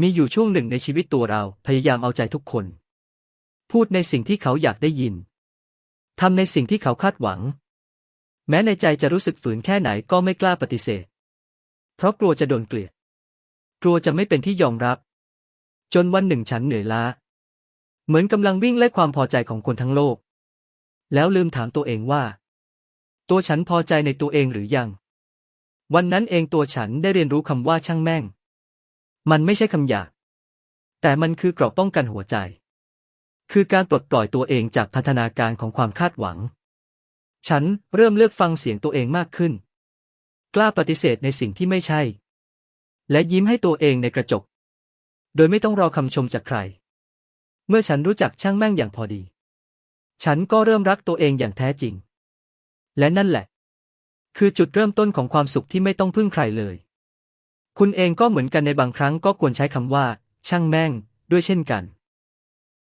มีอยู่ช่วงหนึ่งในชีวิตตัวเราพยายามเอาใจทุกคน พูดในสิ่งที่เขาอยากได้ยินทำในสิ่งที่เขาคาดหวัง แม้ในใจจะรู้สึกฝืนแค่ไหนก็ไม่กล้าปฏิเสธ เพราะกลัวจะโดนเกลียด กลัวจะไม่เป็นที่ยอมรับ จนวันหนึ่งฉันเหนื่อยล้า เหมือนกำลังวิ่งไล่ความพอใจของคนทั้งโลก แล้วลืมถามตัวเองว่า ตัวฉันพอใจในตัวเองหรือยัง วันนั้นเองตัวฉันได้เรียนรู้คำว่าช่างแม่ง มันไม่ใช่คำหยาบแต่มันคือเกราะป้องกันหัวใจ คือการปลดปล่อยตัวเองจากพันธนาการของความคาดหวัง ฉันเริ่มเลือกฟังเสียงตัวเองมากขึ้น กล้าปฏิเสธในสิ่งที่ไม่ใช่ และยิ้มให้ตัวเองในกระจก โดยไม่ต้องรอคำชมจากใคร เมื่อฉันรู้จักช่างแม่งอย่างพอดี ฉันก็เริ่มรักตัวเองอย่างแท้จริง และนั่นแหละ คือจุดเริ่มต้นของความสุขที่ไม่ต้องพึ่งใครเลย คุณเองก็เหมือนกันในบางครั้งก็ควรใช้คำว่า ช่างแม่ง ด้วยเช่นกัน